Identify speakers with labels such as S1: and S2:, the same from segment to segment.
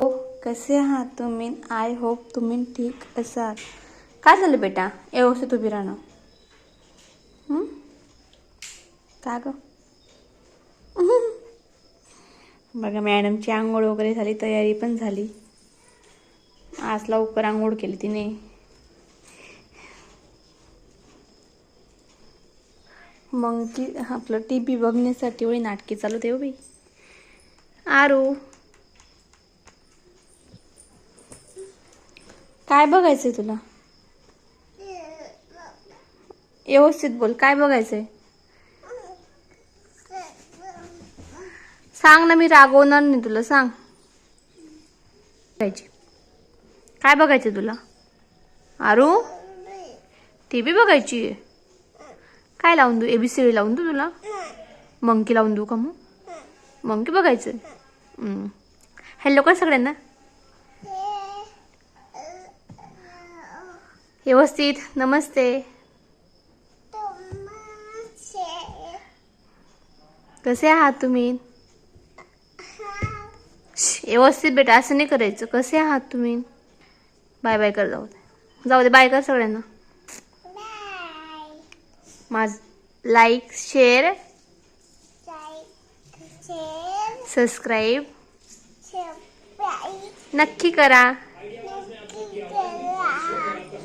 S1: हो कसे आहात तुम्ही? आय होप तुम्ही ठीक असाल. काय झालं बेटा? व्यवस्थित उभी राहणं. का ग? बघा मॅडमची आंघोळ वगैरे झाली तयारी पण झाली. आज लवकर आंघोळ केली तिने. मग ती आपलं टी व्ही बघण्यासाठी वळी नाटके चालू ते बाई. आरू. काय बघायचंय तुला? व्यवस्थित बोल काय बघायचंय? सांग ना मी रागवणार नाही तुला सांग. काय बघायचं तुला? आरू? टी व्ही बघायची? आहे काय लावून देऊ? एबीसीडी लावून देऊ तुला? मंकी लावून देऊ का मग? मंकी बघायचं. हॅलो का सगळ्यांना? व्यवस्थित. नमस्ते. कसे आहात तुम्ही? व्यवस्थित बेटा असं नाही करायचं. कसे आहात तुम्ही? बाय बाय कर जाऊ दे. जाऊ दे बाय कर सगळ्यांना. माझ लाईक शेअर सबस्क्राईब नक्की करा.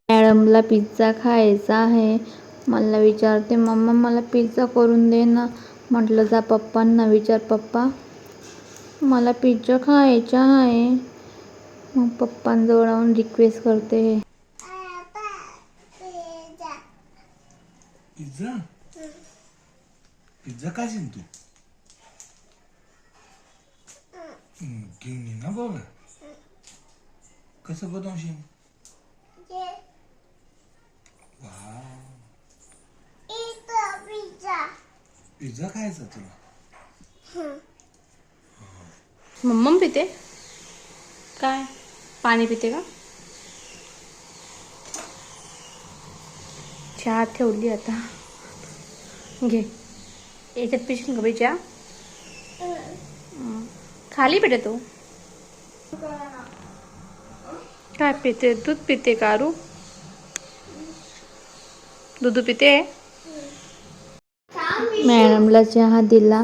S1: मॅडमला पिझ्झा खायचा आहे. मला विचारते मम्मा मला पिझ्झा करून दे ना. म्हटलं जा पप्पांना विचार पप्पा मला पिझ्झा खायचा आहे. मग पप्पांजवळ जाऊन रिक्वेस्ट करते.
S2: पिझ्झा? पिझ्झा खाशील तू हम्म, घेऊन ये ना बाबा. कसं बनवशील? पिझ्झा. खायचा तुला?
S1: मम्म पिते? काय? पाणी पिते का? चहा ठेवली आता. घे. याच्यात पिशील का चहा. खाली पिते तू. काय पिते? दूध पिते कारू दूध पिते? मॅडमला चहा दिला.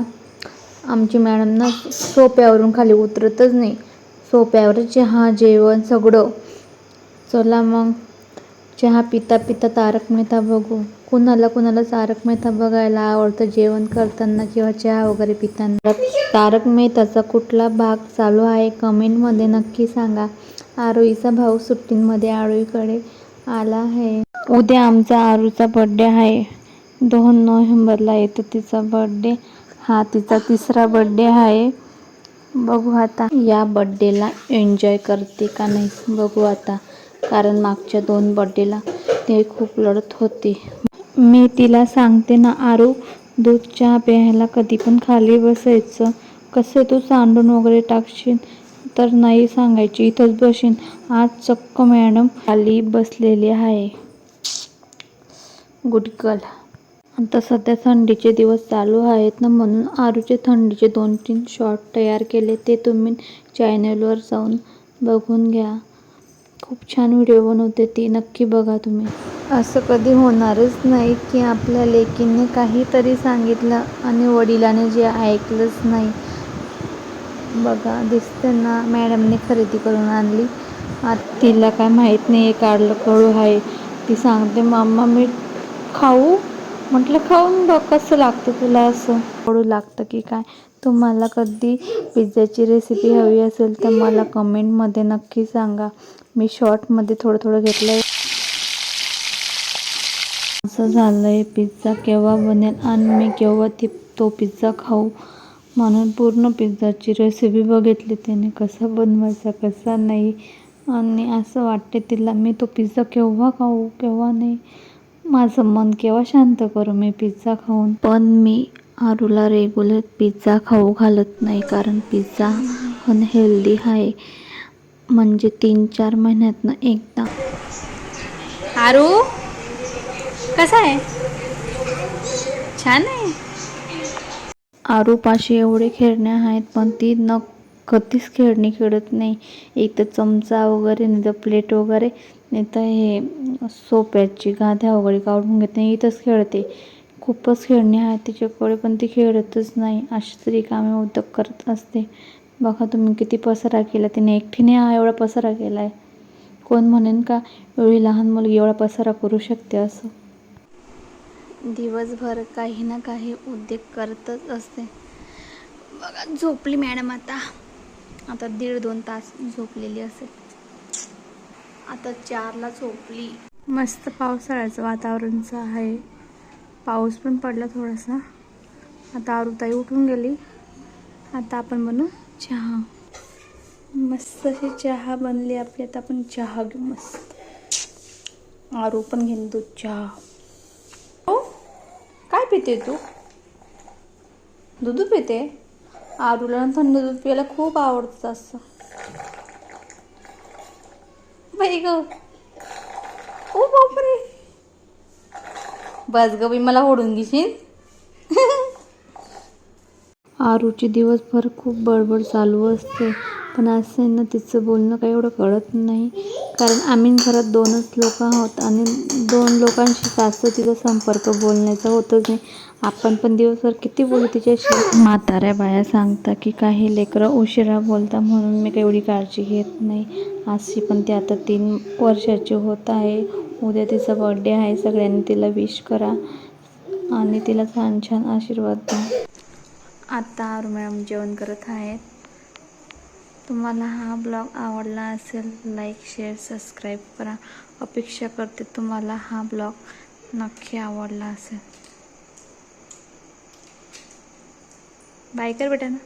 S1: आमची मॅडम ना सोप्यावरून खाली उतरतच नाही. सोप्यावर चहा जेवण सगळं. चला मग. चहा पिता पिता तारक मेहता बघू. कुणाला कुणाला तारक मेहता बघायला आवडतं. जेवण करताना किंवा चहा वगैरे पिताना. तारक मेहताचा कुठला भाग चालू आहे कमेंटमध्ये नक्की सांगा. आरोईचा भाऊ सुट्टींमध्ये आरोईकडे आला आहे. उद्या आमचा आरूचा बड्डे आहे. दोन नोव्हेंबरला येतो तिचा बड्डे हा तिचा तिसरा बड्डे आहे. बघू आता. या बड्डेला एन्जॉय करते का नाही बघू आता. कारण मागच्या दोन बड्डेला ते खूप लढत होती. मी तिला सांगते ना आरू दूध चहा प्यायला कधी पण खाली बसायचं. कसं तू सांडून वगैरे टाकशील तर नाही सांगायची इथंच बसीन आज चक्क मॅडम खाली बसलेली आहे. Good girl. आता सध्या थंडीचे दिवस चालू आहेत ना म्हणून आरूचे थंडीचे दोन तीन शॉट तयार केले. ते तुम्ही चॅनलवर जाऊन बघून घ्या. खूप छान व्हिडिओ बनवते ती नक्की बघा तुम्ही. असं कधी होणारच नाही की आपल्या लेकीने काहीतरी सांगितलं आणि वडिलाने जे ऐकलंच नाही. बघा दिसते ना मॅडमने खरेदी करून आणली. आता तिला काय माहीत नाही आहे काढलं कळू आहे ती सांगते मम्मा मी खाऊ? म्हटलं खाऊन बघ कसं लागतं तुला असं. कडू लागतं की काय? तुम्हाला कधी पिझ्झाची रेसिपी हवी असेल तर मला कमेंटमध्ये नक्की सांगा. मी शॉर्टमध्ये थोडं थोडं घेतलं आहे असं झालं आहे पिझ्झा केव्हा बनेल आणि मी केव्हा ती तो पिझ्झा खाऊ म्हणून पूर्ण पिझ्झाची रेसिपी बघितली त्याने कसा बनवायचा कसा नाही. आणि असं वाटते तिला मी तो पिझ्झा केव्हा खाऊ केव्हा नाही? माझं मन केव्हा शांत करू मी पिझ्झा खाऊन? पण मी आरूला रेग्युलर पिझ्झा खाऊ घालत नाही कारण पिझ्झा अनहेल्दी आहे. म्हणजे तीन चार महिन्यातनं एकदा. आरू कसा आहे? छान आहे? आरूपाशी एवढे खेळणे आहेत पण ती न कधीच खेळणी खेळत नाही. एक तर चमचा वगैरे नाही तर प्लेट वगैरे नाही तर हे सोप्याची गाद्या वगैरे काढून घेत नाही इथंच खेळते. खूपच खेळणी आहेत तिच्याकडे पण ती खेळतच नाही. अशी तरी कामे उद्योग करत असते. बघा तुम्ही किती पसारा केला तिने एकटीने हा एवढा पसारा केला आहे कोण म्हणेन का एवढी लहान मुलगी एवढा पसारा करू शकते असं? दिवसभर काही ना काही उद्योग करतच असते. बघा झोपली मॅडम आता. आता दीड दोन तास झोपलेली असेल. आता चारला झोपली. मस्त पावसाळ्याचं वातावरणचं आहे. पाऊस पण पडला थोडासा. आता आरुताई उठून गेली. आता आपण बनवू चहा. मस्त अशी चहा बनली आपली. आता आपण चहा घेऊ मस्त. आरू पण घेऊन दूध चहा. हो? काय पिते तू? दूध पिते? आरूला थंड दूध प्यायला खूप आवडतं असं. बाई ग. ओ बापरे. बस ग बाई मला ओढून घेशील? आरूची दिवसभर खूप बडबड चालू असते. पण असं आहे ना तिचं बोलणं काही एवढं कळत नाही. कारण आम्ही घरात दोनच लोक आहोत आणि दोन लोकांशी जास्त तिचा संपर्क बोलण्याचा होतच नाही. आपण पण दिवसभर किती बोलू तिच्याशी? म्हाताऱ्या बाया सांगता की काही लेकरं उशिरा बोलता म्हणून मी काही एवढी काळजी घेत नाही. अशी पण ती आता तीन वर्षाची होत आहे. उद्या तिचा बर्थडे आहे. सगळ्यांनी तिला विश करा. आणि तिला छान छान आशीर्वाद द्या. आत्ता आरू मॅडम जेवण करत आहेत. तुम्हाला हा ब्लॉग आवडला असेल लाईक शेअर सबस्क्राईब करा. अपेक्षा करते तुम्हाला हा ब्लॉग नक्की आवडला असेल. बाय कर बेटा ना.